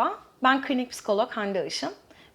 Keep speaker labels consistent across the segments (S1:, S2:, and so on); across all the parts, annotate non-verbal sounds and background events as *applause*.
S1: Merhaba, ben klinik psikolog Hande Işın.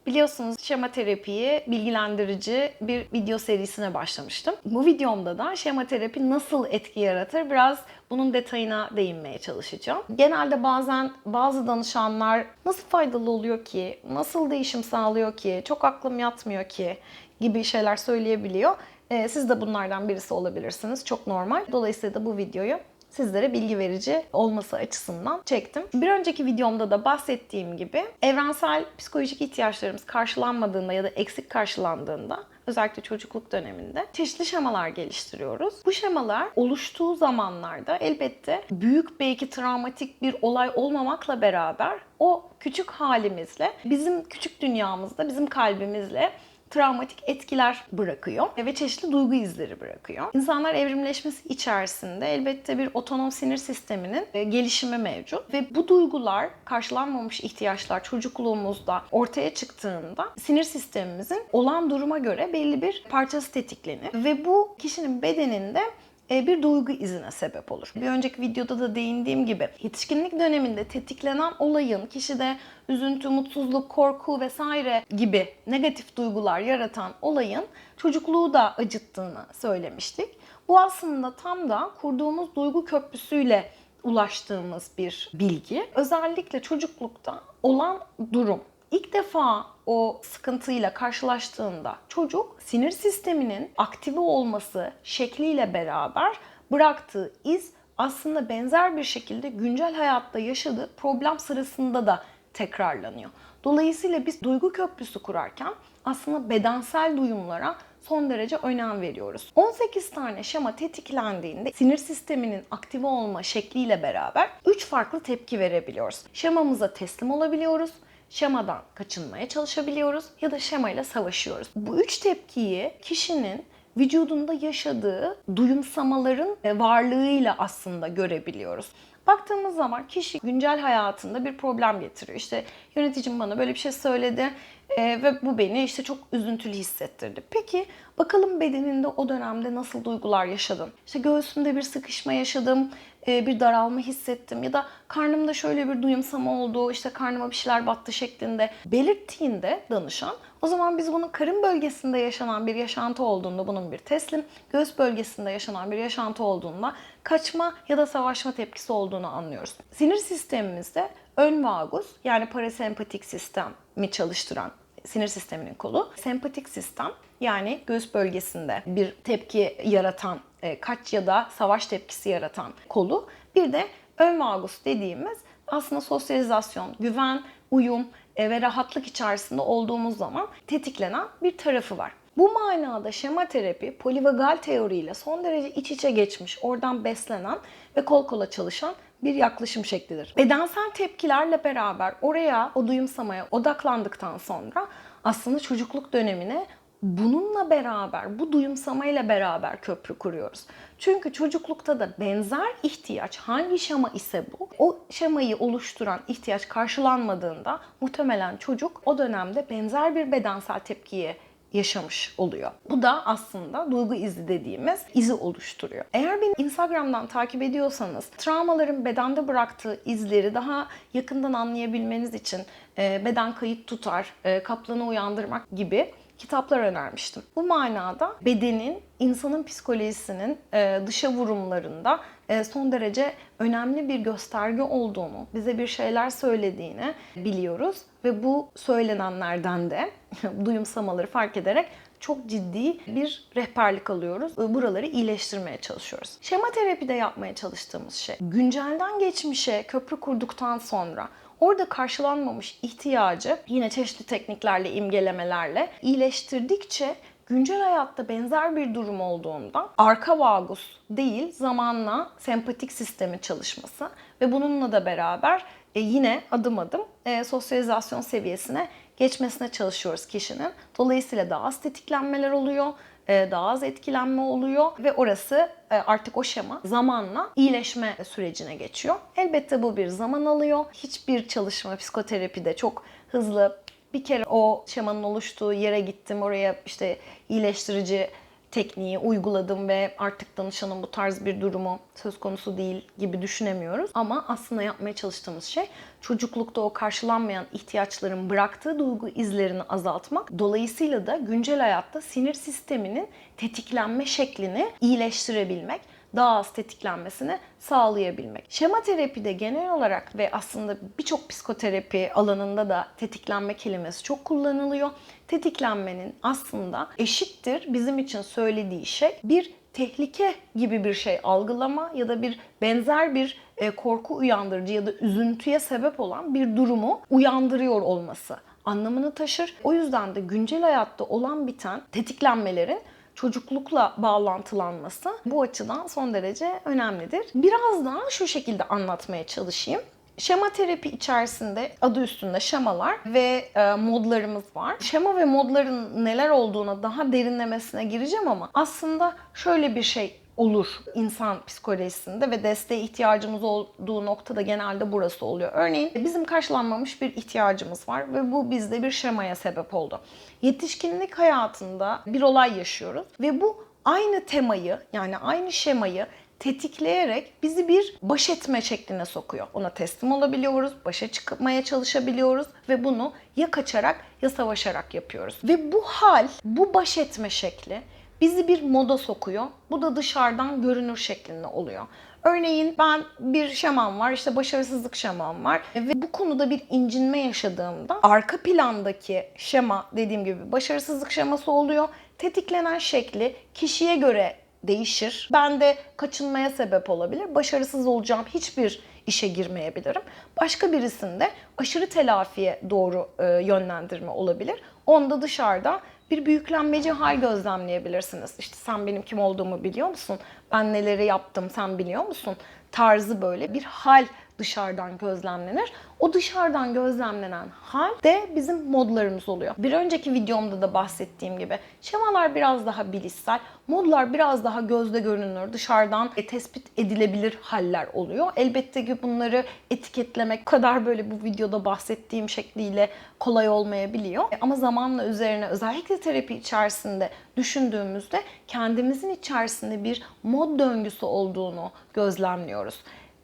S1: Biliyorsunuz şema terapiyi bilgilendirici bir video serisine başlamıştım. Bu videomda da şema terapi nasıl etki yaratır biraz bunun detayına değinmeye çalışacağım. Genelde bazen bazı danışanlar nasıl faydalı oluyor ki, nasıl değişim sağlıyor ki, çok aklım yatmıyor ki gibi şeyler söyleyebiliyor. Ee, Siz de bunlardan birisi olabilirsiniz. Çok normal. Dolayısıyla da bu videoyu sizlere bilgi verici olması açısından çektim. Bir önceki videomda da bahsettiğim gibi evrensel psikolojik ihtiyaçlarımız karşılanmadığında ya da eksik karşılandığında özellikle çocukluk döneminde çeşitli şemalar geliştiriyoruz. Bu şemalar oluştuğu zamanlarda elbette büyük belki travmatik bir olay olmamakla beraber o küçük halimizle bizim küçük dünyamızda bizim kalbimizle travmatik etkiler bırakıyor ve çeşitli duygu izleri bırakıyor. İnsanlar evrimleşmesi içerisinde elbette bir otonom sinir sisteminin e, gelişimi mevcut ve bu duygular karşılanmamış ihtiyaçlar çocukluğumuzda ortaya çıktığında sinir sistemimizin olan duruma göre belli bir parçası tetiklenir ve bu kişinin bedeninde bir duygu izine sebep olur. Bir önceki videoda da değindiğim gibi yetişkinlik döneminde tetiklenen olayın kişide üzüntü, mutsuzluk, korku vesaire gibi negatif duygular yaratan olayın çocukluğu da acıttığını söylemiştik. Bu aslında tam da kurduğumuz duygu köprüsüyle ulaştığımız bir bilgi. Özellikle çocuklukta olan durum. İlk defa o sıkıntıyla karşılaştığında çocuk sinir sisteminin aktive olması şekliyle beraber bıraktığı iz aslında benzer bir şekilde güncel hayatta yaşadığı problem sırasında da tekrarlanıyor. Dolayısıyla biz duygu köprüsü kurarken aslında bedensel duyumlara son derece önem veriyoruz. 18 tane şema tetiklendiğinde sinir sisteminin aktive olma şekliyle beraber 3 farklı tepki verebiliyoruz. Şemamıza teslim olabiliyoruz, şemadan kaçınmaya çalışabiliyoruz ya da şemayla savaşıyoruz. Bu üç tepkiyi kişinin vücudunda yaşadığı duyumsamaların e, varlığıyla aslında görebiliyoruz. Baktığımız zaman kişi güncel hayatında bir problem getiriyor. İşte yöneticim bana böyle bir şey söyledi e, ve bu beni işte çok üzüntülü hissettirdi. Peki bakalım bedeninde o dönemde nasıl duygular yaşadın? İşte göğsümde bir sıkışma yaşadım, bir daralma hissettim ya da karnımda şöyle bir duyumsama oldu, işte karnıma bir şeyler battı şeklinde belirttiğinde danışan o zaman biz bunun karın bölgesinde yaşanan bir yaşantı olduğunda bunun bir teslim, göğüs bölgesinde yaşanan bir yaşantı olduğunda kaçma ya da savaşma tepkisi olduğunu anlıyoruz. Sinir sistemimizde ön vagus yani parasempatik sistemi çalıştıran sinir sisteminin kolu. Sempatik sistem yani göğüs bölgesinde bir tepki yaratan, e, kaç ya da savaş tepkisi yaratan kolu. Bir de ön vagus dediğimiz aslında sosyalizasyon, güven, uyum e, ve rahatlık içerisinde olduğumuz zaman tetiklenen bir tarafı var. Bu manada şema terapi polivagal teoriyle son derece iç içe geçmiş, oradan beslenen ve kol kola çalışan bir yaklaşım şeklidir. Bedensel tepkilerle beraber oraya, o duyumsamaya odaklandıktan sonra aslında çocukluk dönemine bununla beraber, bu duyumsamayla beraber köprü kuruyoruz. Çünkü çocuklukta da benzer ihtiyaç hangi şema ise bu, o şemayı oluşturan ihtiyaç karşılanmadığında muhtemelen çocuk o dönemde benzer bir bedensel tepkiye yaşamış oluyor. Bu da aslında duygu izi dediğimiz izi oluşturuyor. Eğer beni Instagram'dan takip ediyorsanız travmaların bedende bıraktığı izleri daha yakından anlayabilmeniz için e, beden kayıt tutar, e, kaplanı uyandırmak gibi kitaplar önermiştim. Bu manada bedenin insanın psikolojisinin e, dışa vurumlarında e, son derece önemli bir gösterge olduğunu, bize bir şeyler söylediğini biliyoruz ve bu söylenenlerden de *laughs* duyumsamaları fark ederek çok ciddi bir rehberlik alıyoruz. Buraları iyileştirmeye çalışıyoruz. Şema terapide yapmaya çalıştığımız şey güncelden geçmişe köprü kurduktan sonra Orada karşılanmamış ihtiyacı yine çeşitli tekniklerle, imgelemelerle iyileştirdikçe güncel hayatta benzer bir durum olduğunda arka vagus değil zamanla sempatik sistemin çalışması ve bununla da beraber e, yine adım adım e, sosyalizasyon seviyesine geçmesine çalışıyoruz kişinin. Dolayısıyla daha az tetiklenmeler oluyor, daha az etkilenme oluyor ve orası e, artık o şema zamanla iyileşme sürecine geçiyor. Elbette bu bir zaman alıyor. Hiçbir çalışma psikoterapide çok hızlı bir kere o şemanın oluştuğu yere gittim, oraya işte iyileştirici tekniği uyguladım ve artık danışanın bu tarz bir durumu söz konusu değil gibi düşünemiyoruz. Ama aslında yapmaya çalıştığımız şey çocuklukta o karşılanmayan ihtiyaçların bıraktığı duygu izlerini azaltmak. Dolayısıyla da güncel hayatta sinir sisteminin tetiklenme şeklini iyileştirebilmek daha az tetiklenmesini sağlayabilmek. Şema terapide genel olarak ve aslında birçok psikoterapi alanında da tetiklenme kelimesi çok kullanılıyor. Tetiklenmenin aslında eşittir bizim için söylediği şey bir tehlike gibi bir şey algılama ya da bir benzer bir e, korku uyandırıcı ya da üzüntüye sebep olan bir durumu uyandırıyor olması anlamını taşır. O yüzden de güncel hayatta olan biten tetiklenmelerin çocuklukla bağlantılanması bu açıdan son derece önemlidir. Biraz daha şu şekilde anlatmaya çalışayım. Şema terapi içerisinde adı üstünde şemalar ve e, modlarımız var. Şema ve modların neler olduğuna daha derinlemesine gireceğim ama aslında şöyle bir şey olur insan psikolojisinde ve desteğe ihtiyacımız olduğu noktada genelde burası oluyor. Örneğin bizim karşılanmamış bir ihtiyacımız var ve bu bizde bir şemaya sebep oldu. Yetişkinlik hayatında bir olay yaşıyoruz ve bu aynı temayı yani aynı şemayı tetikleyerek bizi bir baş etme şekline sokuyor. Ona teslim olabiliyoruz, başa çıkmaya çalışabiliyoruz ve bunu ya kaçarak ya savaşarak yapıyoruz. Ve bu hal, bu baş etme şekli bizi bir moda sokuyor. Bu da dışarıdan görünür şeklinde oluyor. Örneğin ben bir şemam var, işte başarısızlık şemam var ve bu konuda bir incinme yaşadığımda arka plandaki şema dediğim gibi başarısızlık şeması oluyor. Tetiklenen şekli kişiye göre değişir. Ben de kaçınmaya sebep olabilir. Başarısız olacağım hiçbir işe girmeyebilirim. Başka birisinde aşırı telafiye doğru e, yönlendirme olabilir. Onda dışarıda bir büyüklenmeci hal gözlemleyebilirsiniz. İşte sen benim kim olduğumu biliyor musun? Ben neleri yaptım sen biliyor musun? Tarzı böyle bir hal dışarıdan gözlemlenir. O dışarıdan gözlemlenen hal de bizim modlarımız oluyor. Bir önceki videomda da bahsettiğim gibi şemalar biraz daha bilişsel, modlar biraz daha gözde görünür, dışarıdan e, tespit edilebilir haller oluyor. Elbette ki bunları etiketlemek kadar böyle bu videoda bahsettiğim şekliyle kolay olmayabiliyor. E, Ama zamanla üzerine özellikle terapi içerisinde düşündüğümüzde kendimizin içerisinde bir mod döngüsü olduğunu gözlemliyoruz.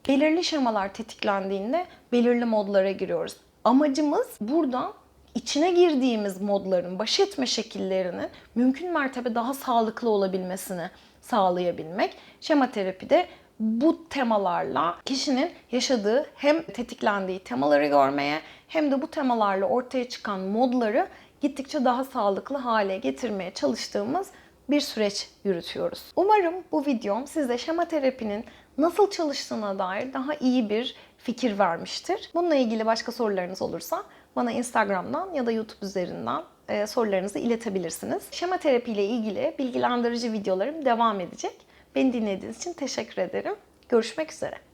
S1: Belirli şemalar tetiklendiğinde belirli modlara giriyoruz. Amacımız buradan içine girdiğimiz modların baş etme şekillerinin mümkün mertebe daha sağlıklı olabilmesini sağlayabilmek. Şema terapide bu temalarla kişinin yaşadığı hem tetiklendiği temaları görmeye hem de bu temalarla ortaya çıkan modları gittikçe daha sağlıklı hale getirmeye çalıştığımız bir süreç yürütüyoruz. Umarım bu videom size şema terapinin nasıl çalıştığına dair daha iyi bir fikir vermiştir. Bununla ilgili başka sorularınız olursa bana Instagram'dan ya da YouTube üzerinden e, sorularınızı iletebilirsiniz. Şema terapi ile ilgili bilgilendirici videolarım devam edecek. Beni dinlediğiniz için teşekkür ederim. Görüşmek üzere.